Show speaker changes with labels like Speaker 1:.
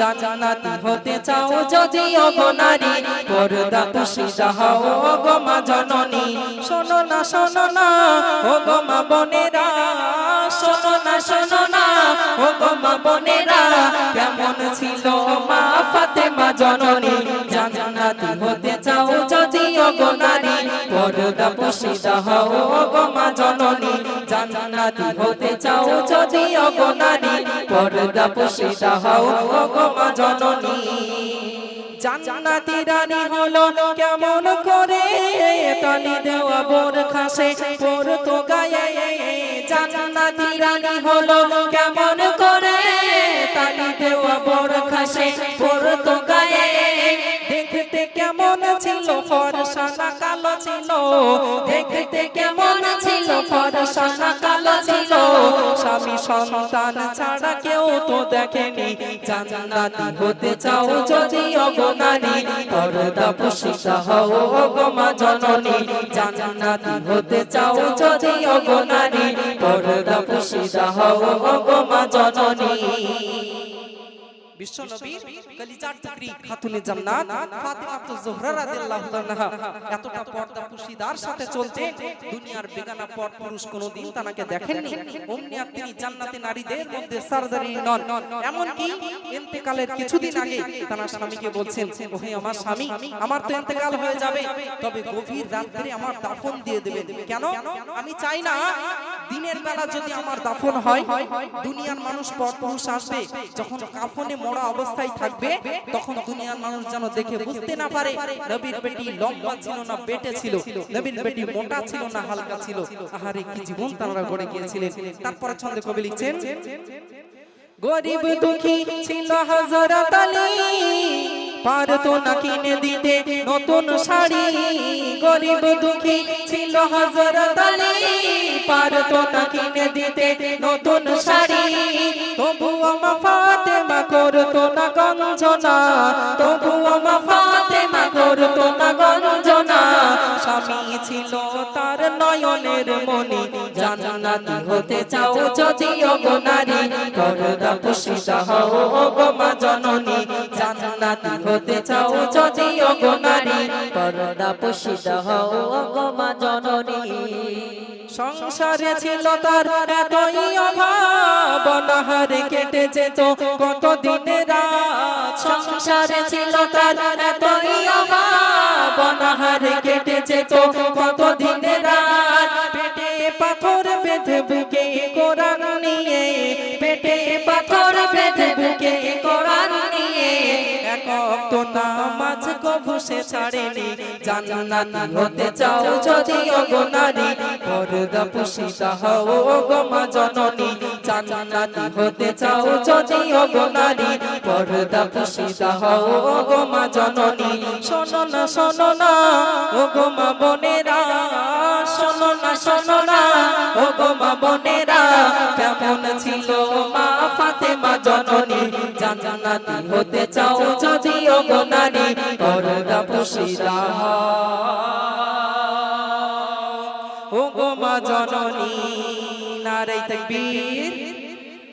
Speaker 1: জান্নাতি হতে চাও যদি অগনারী পর্দা পুষিদা হও গো মা জননী। শোনো না শোনো না ও গো মা বোনেরা, শোনো না শোনো না ও গো মা বোনেরা, কেমন ছিল মা ফাতেমা জননী। জান্নাতি হতে চাও যদি অগনারী পর্দা পুষিদা হও গো মা জননী। জান্নাতি হতে চাও যদি অগনারী পর্দা পুষিদা হও মা জননী। জান্নাতি রানী হলো কেমন করে? তালি দেওয়া বোর খাসে পড়তো গায়ে জান্নাতি রানী হলো কেমন করে? তালি দেওয়া বোর খাসে পড়তো গায়ে দেখতে কেমন ছিল? ফরসা না কালো ছিল। দেখতে কেমন ছিল? ফরসা না কালো স্বামী সন্তান ছাড়া কেউ তো দেখেনি। জান্নাতি হতে চাও যদি অগনারী পরদা পোষিত হও অগমা জননী। জান্নাতি হতে চাও যদি অগনারী পরদা পোষিত হও অগমা জননী। বিশ্বনবীর কলিজার টুকরি খাতুনে জান্নাত ফাতিমা জোহরা রাদিয়াল্লাহু তাআলা এতটা পর্দা পুশিদার সাথে চলতে দুনিয়ার বেগানা পর পুরুষ কোনোদিন তাকে দেখেননি। অমনি আর তিনি জান্নাতে নারীদের মধ্যে সারদারি নন। এমন কি ইন্তেকালের কিছুদিন আগে তার স্বামীকে বলছেন ওহে আমার স্বামী আমার তো ইন্তেকাল হয়ে যাবে তবে গভীর রাত্রে আমার দাফন দিয়ে দেবেন। কেন? আমি চাই না দিনের বেলা যদি আমার দাফন হয়, দুনিয়ার মানুষ পর পুরুষ আসবে, যখন কাফনে মোড়া অবস্থায় থাকবে, তখন দুনিয়ার মানুষ যেন দেখে বুঝতে না পারে, নবীর বেটি লম্বা ছিল না, বেটে ছিল, নবীর বেটি মোটা ছিল না, হালকা ছিল। আহারে, কি জীবন তারা গড়ে গিয়েছিলেন। তারপরে ছন্দে কবি লিখছেন, গরিব দুঃখী ছিল হযরত আলী। পারতো না কিনে দিতে। নতুন শাড়ি গরিব দুঃখী ছিল হাজার আলী পারতো না কিনে দিতে। নতুন শাড়ি তবু আমা ফাতেমা করতো না গঞ্জনা। তবু আমা ফাতেমা করতো না গঞ্জনা। স্বামী ছিল জান্নাতি হতে চাও যদি অগনারী পর্দা পুষিতা হও অগমা জননী। জান্নাতি হতে চাও যদি অগনারী পর্দা পুষিতা হও অগমা জননী। সংসারে ছিল তার এতই অভাব, অনাহারে কেটে যেত কত দিনের সংসারে ছিল তার এতই অভাব, অনাহারে কেটে যেত কত দিনের পেটে পাথর বেঁধে বুকে কোরআন নিয়ে, পেটে পাথর বেঁধে বুকে কোরআন নিয়ে। এক অক্ত নামাজ কবু সে ছাড়েনি, জান্নাতি হতে চাও যদি অগনারী পর্দা পুষিতা হও গমা জননী। জান্নাতি হতে চাও যদি অগনারী পর্দা পুষিতা হও গমা জননী। শোনো না শোনো না, ও গোমা বোনেরা বোনেরা, কেমন ছিল মা ফাতেমা জননী? জান্নাতি হতে চাও যদি অগনারী পর্দা পুষিতা ও গো মা জননী নারাই তাকবীর।